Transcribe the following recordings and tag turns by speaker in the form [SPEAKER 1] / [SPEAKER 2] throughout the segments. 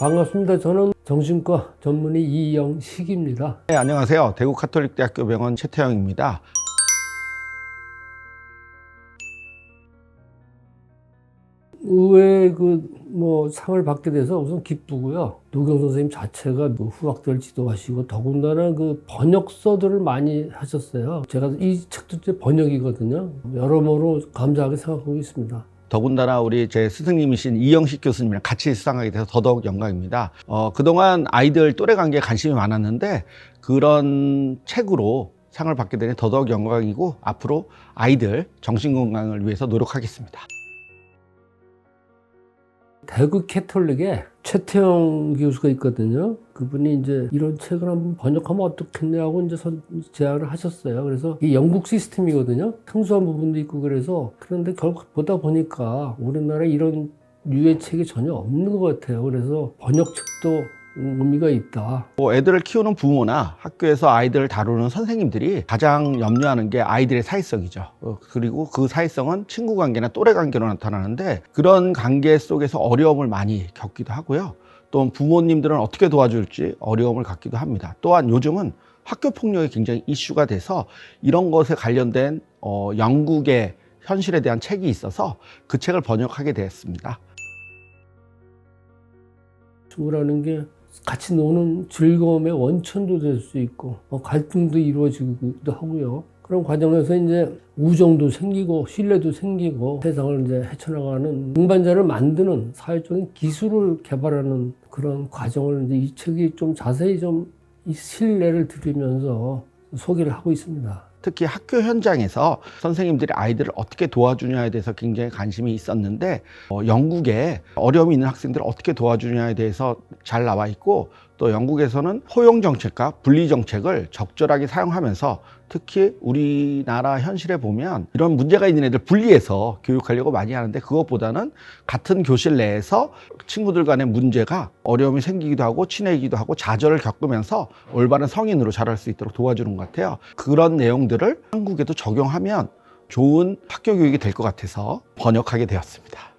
[SPEAKER 1] 반갑습니다. 저는 정신과 전문의 이영식입니다.
[SPEAKER 2] 네, 안녕하세요. 대구 카톨릭대학교 병원 최태영입니다.
[SPEAKER 1] 의외의 그뭐 상을 받게 돼서 우선 기쁘고요. 노경 선생님 자체가 뭐 후학들 지도하시고 더군다나 그 번역서들을 많이 하셨어요. 제가 이 책도 번역이거든요. 여러모로 감사하게 생각하고 있습니다.
[SPEAKER 2] 더군다나 우리 제 스승님이신 이영식 교수님이랑 같이 수상하게 돼서 더더욱 영광입니다. 어, 그동안 아이들 또래 관계에 관심이 많았는데 그런 책으로 상을 받게 되니 더더욱 영광이고 앞으로 아이들 정신 건강을 위해서 노력하겠습니다.
[SPEAKER 1] 대구 캐톨릭에 최태영 교수가 있거든요. 그분이 이제 이런 책을 한번 번역하면 어떻겠냐고 이제 선- 제안을 하셨어요. 그래서 이 영국 시스템이거든요. 생소한 부분도 있고 그래서 그런데 결국 보다 보니까 우리나라에 이런 유의 책이 전혀 없는 것 같아요. 그래서 번역책도 의미가 있다.
[SPEAKER 2] 뭐 애들을 키우는 부모나 학교에서 아이들을 다루는 선생님들이 가장 염려하는 게 아이들의 사회성이죠. 어, 그리고 그 사회성은 친구 관계나 또래 관계로 나타나는데 그런 관계 속에서 어려움을 많이 겪기도 하고요. 또 부모님들은 어떻게 도와줄지 어려움을 갖기도 합니다. 또한 요즘은 학교 폭력이 굉장히 이슈가 돼서 이런 것에 관련된 어, 영국의 현실에 대한 책이 있어서 그 책을 번역하게 되었습니다.
[SPEAKER 1] 친구라는 게 같이 노는 즐거움의 원천도 될 수 있고 어, 갈등도 이루어지기도 하고요. 그런 과정에서 이제 우정도 생기고 신뢰도 생기고 세상을 이제 헤쳐나가는 동반자를 만드는 사회적인 기술을 개발하는 그런 과정을 이제 이 책이 좀 자세히 좀 이 신뢰를 드리면서 소개를 하고 있습니다.
[SPEAKER 2] 특히 학교 현장에서 선생님들이 아이들을 어떻게 도와주냐에 대해서 굉장히 관심이 있었는데 어, 영국에 어려움이 있는 학생들을 어떻게 도와주냐에 대해서 잘 나와 있고 또 영국에서는 포용 정책과 분리 정책을 적절하게 사용하면서 특히 우리나라 현실에 보면 이런 문제가 있는 애들 분리해서 교육하려고 많이 하는데 그것보다는 같은 교실 내에서 친구들 간의 문제가 어려움이 생기기도 하고 친해지기도 하고 좌절을 겪으면서 올바른 성인으로 자랄 수 있도록 도와주는 것 같아요. 그런 내용들을 한국에도 적용하면 좋은 학교 교육이 될 것 같아서 번역하게 되었습니다.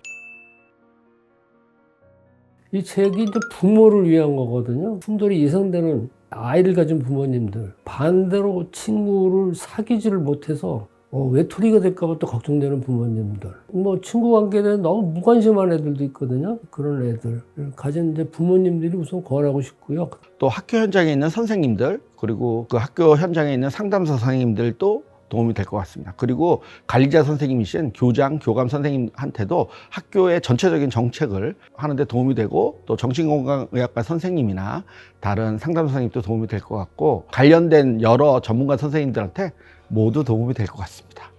[SPEAKER 1] 이 책이 이제 부모를 위한 거거든요. 충돌이 예상되는 아이를 가진 부모님들 반대로 친구를 사귀지를 못해서 어, 외톨이가 될까봐 또 걱정되는 부모님들 뭐 친구 대해 너무 무관심한 애들도 있거든요. 그런 애들 가진 이제 부모님들이 우선 권하고 싶고요.
[SPEAKER 2] 또 학교 현장에 있는 선생님들 그리고 그 학교 현장에 있는 상담사 선생님들도 도움이 될 것 같습니다. 그리고 관리자 선생님이신 교장, 교감 선생님한테도 학교의 전체적인 정책을 하는데 도움이 되고 또 정신건강의학과 선생님이나 다른 상담 선생님도 도움이 될 것 같고 관련된 여러 전문가 선생님들한테 모두 도움이 될 것 같습니다.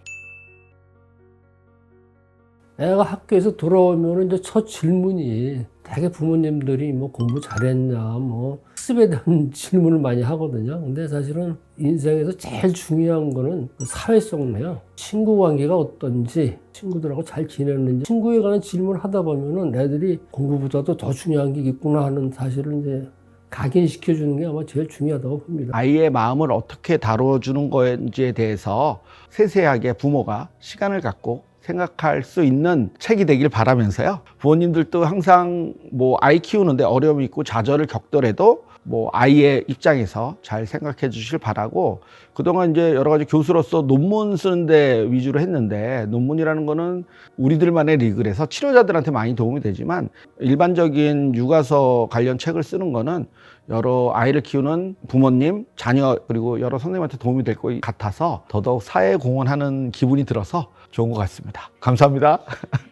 [SPEAKER 1] 애가 학교에서 돌아오면 이제 첫 질문이 되게 부모님들이 뭐 공부 잘했냐, 뭐 학습에 대한 질문을 많이 하거든요. 근데 사실은 인생에서 제일 중요한 거는 그 사회성이에요. 친구 관계가 어떤지, 친구들하고 잘 지내는지, 친구에 관한 질문을 하다 보면은 애들이 공부보다도 더 중요한 게 있구나 하는 사실을 이제 각인시켜 주는 게 아마 제일 중요하다고 봅니다.
[SPEAKER 2] 아이의 마음을 어떻게 다뤄주는 건지에 대해서 세세하게 부모가 시간을 갖고 생각할 수 있는 책이 되길 바라면서요. 부모님들도 항상 뭐 아이 키우는데 어려움이 있고 좌절을 겪더라도 뭐 아이의 입장에서 잘 생각해 주실 바라고 그동안 이제 여러 가지 교수로서 논문 쓰는데 위주로 했는데 논문이라는 거는 우리들만의 리그래서 치료자들한테 많이 도움이 되지만 일반적인 육아서 관련 책을 쓰는 거는 여러 아이를 키우는 부모님, 자녀 그리고 여러 선생님한테 도움이 될 것 같아서 더더욱 사회 공헌하는 기분이 들어서 좋은 것 같습니다. 감사합니다.